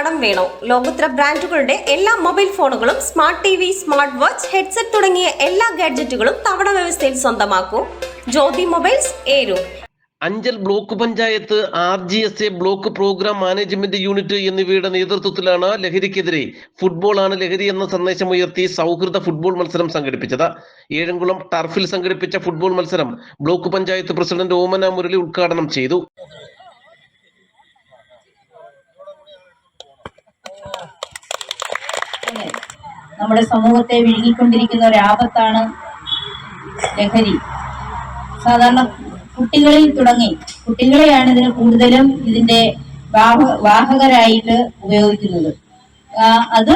കടം വേണോ? ലോകോത്തര ബ്രാൻഡുകളുടെ എല്ലാ മൊബൈൽ ഫോണുകളും smart T V smart watch headset തുടങ്ങിയ എല്ലാ ഗാഡ്ജറ്റുകളും തവണ വ്യവസ്ഥയിൽ സ്വന്തമാക്കൂ. Jyothi mobiles ഏരു. Anchal block panchayat R G S A block programme management unit എന്നിവയുടെ നേതൃത്വത്തിലാണ് ലഹരിക്കെതിരെ ഫുട്ബോൾ ആണ് ലഹരി എന്ന സന്ദേശം ഉയർത്തി സൗഹൃദ ഫുട്ബോൾ മത്സരം സംഘടിപ്പിച്ചത്. ഏഴംകുളം ടർഫിൽ സംഘടിപ്പിച്ച ഫുട്ബോൾ മത്സരം ബ്ലോക്ക് പഞ്ചായത്ത് പ്രസിഡന്റ് ഓമന മുരളി ഉദ്ഘാടനം ചെയ്തു. നമ്മുടെ സമൂഹത്തെ വിഴുങ്ങിക്കൊണ്ടിരിക്കുന്ന ഒരു ആപത്താണ് ലഹരി. സാധാരണ കുട്ടികളിൽ തുടങ്ങി കുട്ടികളെയാണ് ഇതിന് കൂടുതലും ഇതിന്റെ വാഹ വാഹകരായിട്ട് ഉപയോഗിക്കുന്നത്. അത്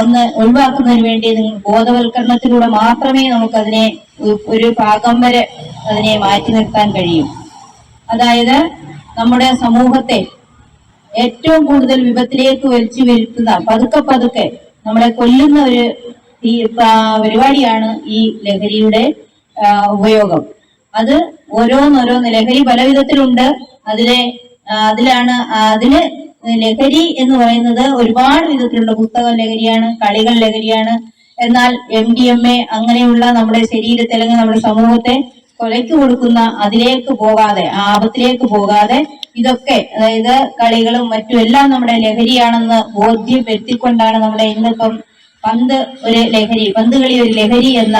ഒന്ന് ഒഴിവാക്കുന്നതിന് വേണ്ടി ബോധവൽക്കരണത്തിലൂടെ മാത്രമേ നമുക്ക് അതിനെ ഒരു ഭാഗം വരെ അതിനെ മാറ്റി നിർത്താൻ കഴിയും. അതായത് നമ്മുടെ സമൂഹത്തെ ഏറ്റവും കൂടുതൽ വിപത്തിലേക്ക് വലിച്ചു വീഴ്ത്തുന്ന പതുക്കെ പതുക്കെ നമ്മളെ കൊല്ലുന്ന ഒരു ഈ പരിപാടിയാണ് ഈ ലഹരിയുടെ ഉപയോഗം. അത് ഓരോന്നോരോന്ന് ലഹരി പല വിധത്തിലുണ്ട്. അതിലെ അതിലാണ് അതിൽ ലഹരി എന്ന് പറയുന്നത് ഒരുപാട് വിധത്തിലുള്ള പുസ്തകം ലഹരിയാണ് കളികൾ ലഹരിയാണ്. എന്നാൽ എം ഡി എം എ അങ്ങനെയുള്ള നമ്മുടെ ശരീരത്തെ അല്ലെങ്കിൽ നമ്മുടെ സമൂഹത്തെ കൊലയ്ക്ക് കൊടുക്കുന്ന അതിലേക്ക് പോകാതെ ആപത്തിലേക്ക് പോകാതെ ഇതൊക്കെ അതായത് കളികളും മറ്റും എല്ലാം നമ്മുടെ ലഹരിയാണെന്ന് ബോധ്യം വരുത്തിക്കൊണ്ടാണ് നമ്മളെ ഇന്നിപ്പം പന്ത് ഒരു ലഹരി പന്ത് കളി ഒരു ലഹരി എന്ന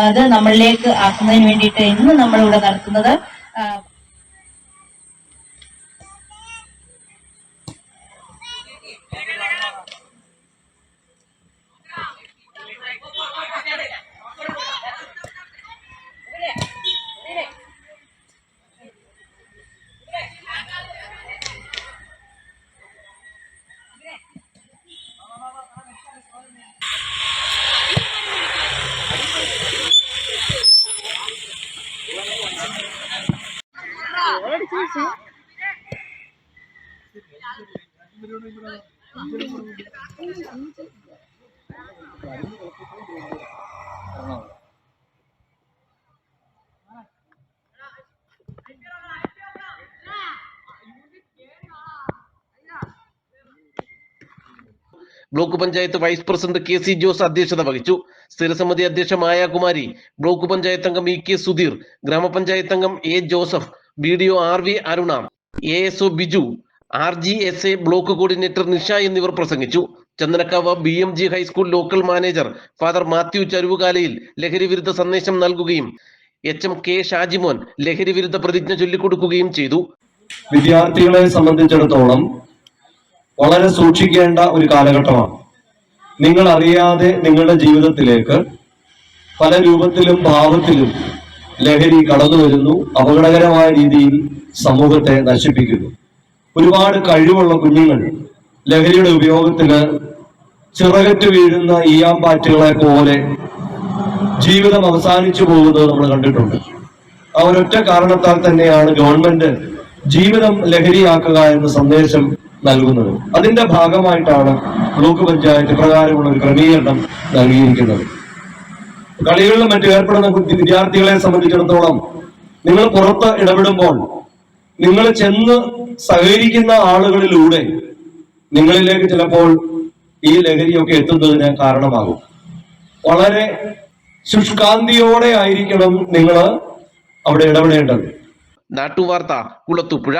അത് നമ്മളിലേക്ക് ആക്കുന്നതിന് വേണ്ടിയിട്ട് ഇന്ന് നമ്മളിവിടെ നടത്തുന്നത് ആ, block panchayat vice president K C Jose അധ്യക്ഷത വഹിച്ചു സ്ഥിരസമിതി അധ്യക്ഷ മായാകുമാരി ബ്ലോക്ക് പഞ്ചായത്ത് അംഗം ഇ കെ സുധീർ ഗ്രാമപഞ്ചായത്ത് അംഗം A Joseph B D O R V Aruna A S O Biju R G S A block coordinator Nisha എന്നിവർ പ്രസംഗിച്ചു. Chandanakkavu B M G high school local manager father Mathew Charuvukalayil ലഹരി വിരുദ്ധ സന്ദേശം നൽകുകയും H M K Shajimon ലഹരി വിരുദ്ധ പ്രതിജ്ഞ ചൊല്ലിക്കൊടുക്കുകയും ചെയ്തു. വിദ്യാർത്ഥികളെ സംബന്ധിച്ചിടത്തോളം വളരെ സൂക്ഷിക്കേണ്ട ഒരു കാലഘട്ടമാണ്. നിങ്ങൾ അറിയാതെ നിങ്ങളുടെ ജീവിതത്തിലേക്ക് പല രൂപത്തിലും ഭാവത്തിലും ലഹരി കടന്നു വരുന്നു അപകടകരമായ രീതിയിൽ സമൂഹത്തെ നശിപ്പിക്കുന്നു. ഒരുപാട് കഴിവുള്ള കുഞ്ഞുങ്ങൾ ലഹരിയുടെ ഉപയോഗത്തിന് ചിറകറ്റ് വീഴുന്ന ഈയാമ്പാറ്റുകളെ പോലെ ജീവിതം അവസാനിച്ചു പോകുന്നത് നമ്മൾ കണ്ടിട്ടുണ്ട്. ആ ഒരൊറ്റ കാരണത്താൽ തന്നെയാണ് ഗവൺമെന്റ് ജീവിതം ലഹരിയാക്കുക എന്ന സന്ദേശം നൽകുന്നത്. അതിന്റെ ഭാഗമായിട്ടാണ് ബ്ലോക്ക് പഞ്ചായത്ത് ഇപ്രകാരമുള്ള ഒരു ക്രമീകരണം നൽകിയിരിക്കുന്നത്. കളികളിലും മറ്റും ഏർപ്പെടുന്ന വിദ്യാർത്ഥികളെ സംബന്ധിച്ചിടത്തോളം നിങ്ങൾ പുറത്ത് ഇടപെടുമ്പോൾ നിങ്ങൾ ചെന്ന് സഹകരിക്കുന്ന ആളുകളിലൂടെ നിങ്ങളിലേക്ക് ചിലപ്പോൾ ഈ ലഹരിയൊക്കെ എത്തുന്നതിന് കാരണമാകും. വളരെ ശുഷ്കാന്തിയോടെ ആയിരിക്കണം നിങ്ങൾ അവിടെ ഇടപെടേണ്ടത്. നാട്ടുവാർത്ത കുളത്തുപുഴ.